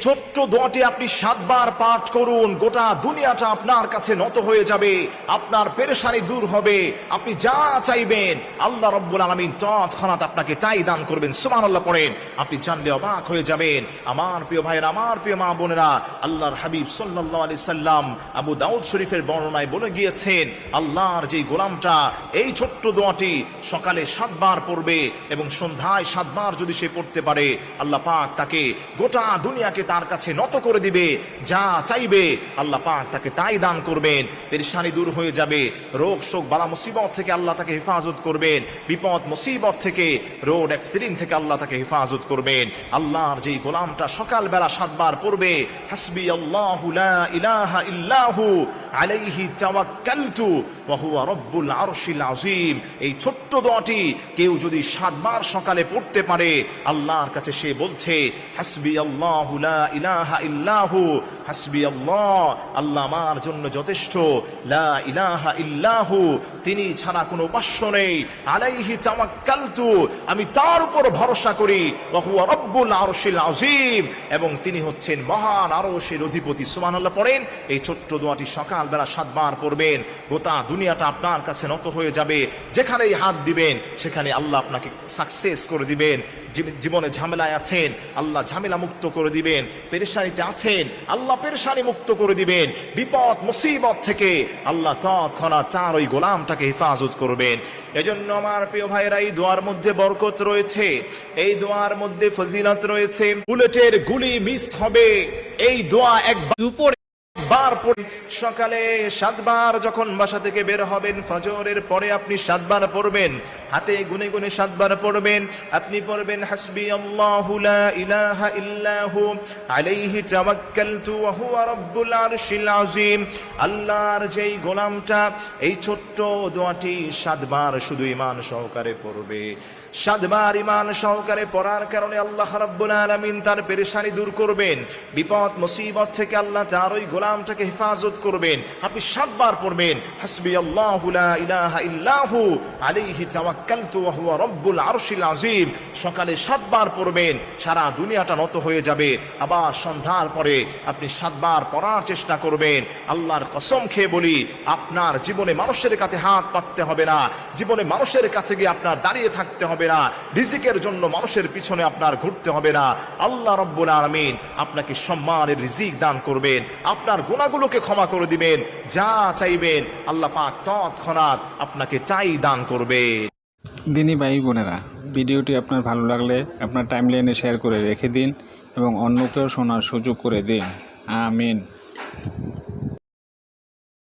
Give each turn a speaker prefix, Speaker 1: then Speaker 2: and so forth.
Speaker 1: ছোট্ট দোয়াটি আপনি সাতবার পাঠ করুন। গোটা দুনিয়াটা আপনার কাছে নত হয়ে যাবে। আপনার পেরেশানি দূর হবে। আপনি যা চাইবেন, আল্লাহ রব্বুল আলমিন তৎক্ষণাৎ আপনাকে তাই দান করবেন। সুমান আল্লাহ পড়েন। আপনি জানলে অবাক হয়ে যাবেন। আমার প্রিয় ভাইয়ের, আমার প্রিয় মা বোনেরা, আল্লাহর হাবিব সাল্লাহ আলি সাল্লাম আবু দাউদ শরীফের বর্ণনায় বলে গিয়েছেন, আল্লাহর যে গোলামটা, এই ছোট্ট দোয়াটি সকালে সাতবার পড়বে এবং সন্ধ্যায় সাতবার যদি সে পড়তে পারে, আল্লাহ পাক তাকে গোটা দুনিয়াকে তার কাছে নত করে দিবে, যা চাইবে। আল্লাহ পাক তাকে তাই দান করবেন। পেরেশানি দূর হয়ে যাবে। রোগ, শোক, বালা, মুসিবত থেকে আল্লাহ তাকে হেফাজত করবেন। বিপদ, মুসিবত থেকে রোড অ্যাক্সিডেন্ট থেকে আল্লাহ তাকে হেফাজত করবেন। আল্লাহর যেই গোলামটা সকালবেলা সাতবার পড়বে, হাসবি আল্লাহু লা ইলাহা ইল্লাহু আলাইহি তাওয়াক্কালতু ওয়া হুয়া রব্বুল আরশিল আযীম। এই ছোট্ট দোয়াটি কেউ যদি সাতবার সকালে পড়তে পারে, আল্লাহর কাছে সে বলছে, হাসবি আল্লাহু লা আল্লাহ আমার জন্য যথেষ্ট। লা ইলাহা ইল্লাহু, তিনি ছাড়া কোনো উপাস্য নেই। আলাইহি তাওয়াক্কালতু, আমি তার উপর ভরসা করি। ওয়া হুয়া রব্বুল আরশিল আযীম, এবং তিনি হচ্ছেন মহান আরশের অধিপতি। সুবহানাল্লাহ পড়েন, এই ছোট্ট দোয়াটি সকালবেলা সাতবার পড়বেন। গোটা দুনিয়াটা আপনার কাছে নত হয়ে যাবে। যেখানেই হাত দিবেন, সেখানে আল্লাহ আপনাকে সাকসেস করে দিবেন। জীবনে ঝামেলায় আছেন, আল্লাহ ঝামেলা মুক্ত করে দিবেন, পেরেশানিতে আছেন, আল্লাহ পেরেশানি মুক্ত করে দিবেন, বিপদ, মুসিবত থেকে আল্লাহ তৎক্ষণাৎ তার ওই গোলামটাকে হেফাজত করবেন। এজন্য আমার প্রিয় ভাইরা এই দোয়ার মধ্যে বরকত রয়েছে, এই দোয়ার মধ্যে ফজিলত রয়েছে। বুলেটের গুলি মিস হবে, এই দোয়া একবার
Speaker 2: দুপুরে
Speaker 1: বার পড়ে সকালে সাতবার যখন বাসা থেকে বের হবেন, ফজরের পরে আপনি সাতবার পড়বেন, হাতে গুনে গুনে সাতবার পড়বেন, আপনি পড়বেন, হাসবি আল্লাহু ইলাহা ইল্লাহু আলাইহি তাওয়াক্কালতু ওয়া হুয়া রাব্বুল আরশিল আযীম। আল্লাহর যেই গোলামটা, এই ছোট্ট দোয়াটি সাতবার শুধু ঈমান সহকারে পড়বে। সাতবার ইমান সহকারে পড়ার কারণে আল্লাহ রাব্বুল আলামিন তার পেরেশানি দূর করবেন। বিপদ, মুসিবত থেকে আল্লাহ তার ওই গোলামটাকে হেফাজত করবেন। আপনি সাতবার পড়বেন, হাসবি আল্লাহু লা ইলাহা ইল্লাহু আলাইহি তাওয়াক্কালতু ওয়া হুয়া রব্বুল আরশিল আযীম। সকালে সাতবার পড়বেন, সারা দুনিয়াটা নত হয়ে যাবে। আবার সন্ধ্যার পরে আপনি সাতবার পড়ার চেষ্টা করবেন। আল্লাহর কসম খেয়ে বলি, আপনার জীবনে মানুষের কাছে হাত পাততে হবে না। জীবনে মানুষের কাছে গিয়ে আপনার দাঁড়িয়ে থাকতে হবে না। রিজিকের জন্য মানুষের পিছনে আপনার ঘুরতে হবে না। আল্লাহ রব্বুল আলমিন আপনাকে সম্মানের রিজিক দান করবেন। আপনার গুণাগুলোকে ক্ষমা করে দিবেন। যা চাইবেন আল্লাহ পাক তৎক্ষণাৎ আপনাকে তাই দান করবেন।
Speaker 3: দিনী ভাই বোনেরা, ভিডিওটি আপনার ভালো লাগলে আপনার টাইমলাইনে শেয়ার করে রেখে দিন এবং অন্যকেও শোনার সুযোগ করে দিন। আমিন।